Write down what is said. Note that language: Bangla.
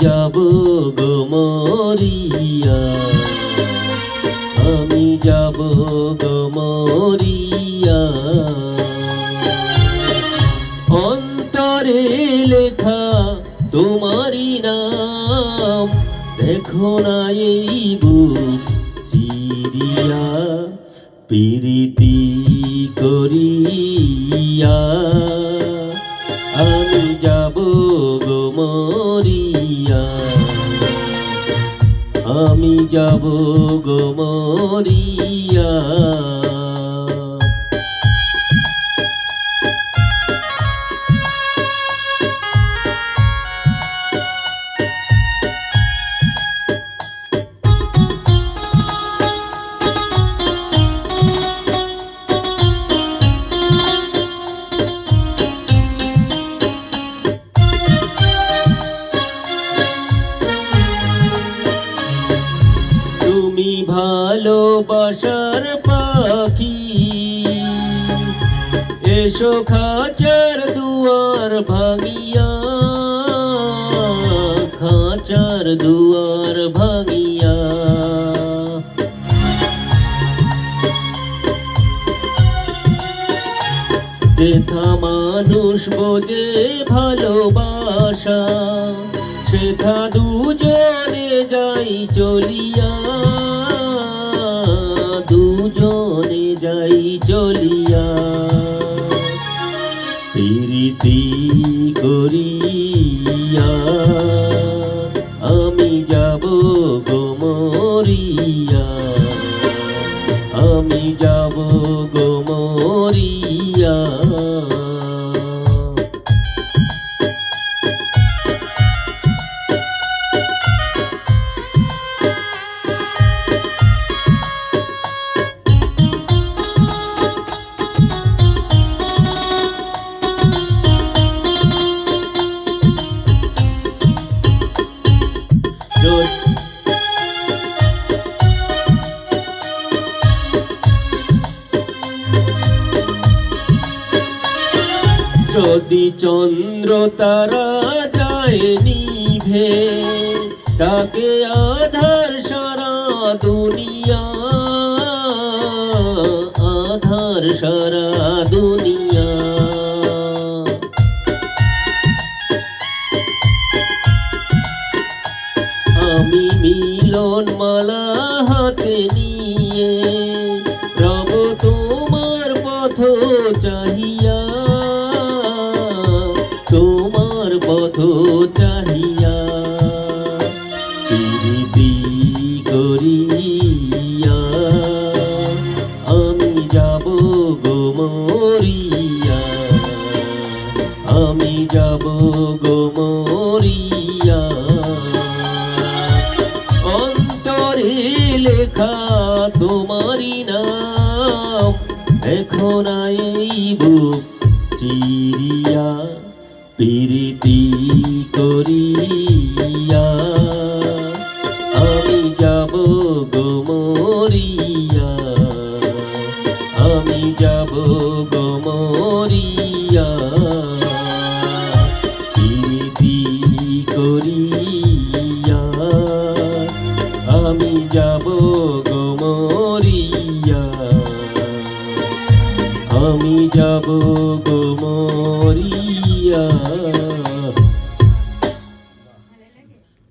যাব গো মরিয়া। আমি যাব গো মরিয়া। অন্তরে লেখা তোমারই নাম। দেখো না এই বুক চিরিয়া, প্রীতি করিয়া। আমি যাব গো মরিয়া। ভালোবাসার পাখি। এসো খাঁচার দুয়ার ভাঙিয়া, খাঁচার দুয়ার ভাঙিয়া। যেথা মানুষ বোঝে ভালোবাসা, সেথা দুজনে যাই চলিয়া। গো যদি চন্দ্র তারা যায় নিভে, তাকে আধার সারা দুনিয়া, আধার সারা দুনিয়া। আমি মিলন মালা হাতে নিয়ে যাব গো মরিয়া। অন্তরে লেখা তোমারই নাম। এখন এই বুক চিরিয়া, প্রীতি করিয়া। আমি যাব গো মরিয়া। আমি যাব গো মরিয়া। আমি যাব গো মরিয়া।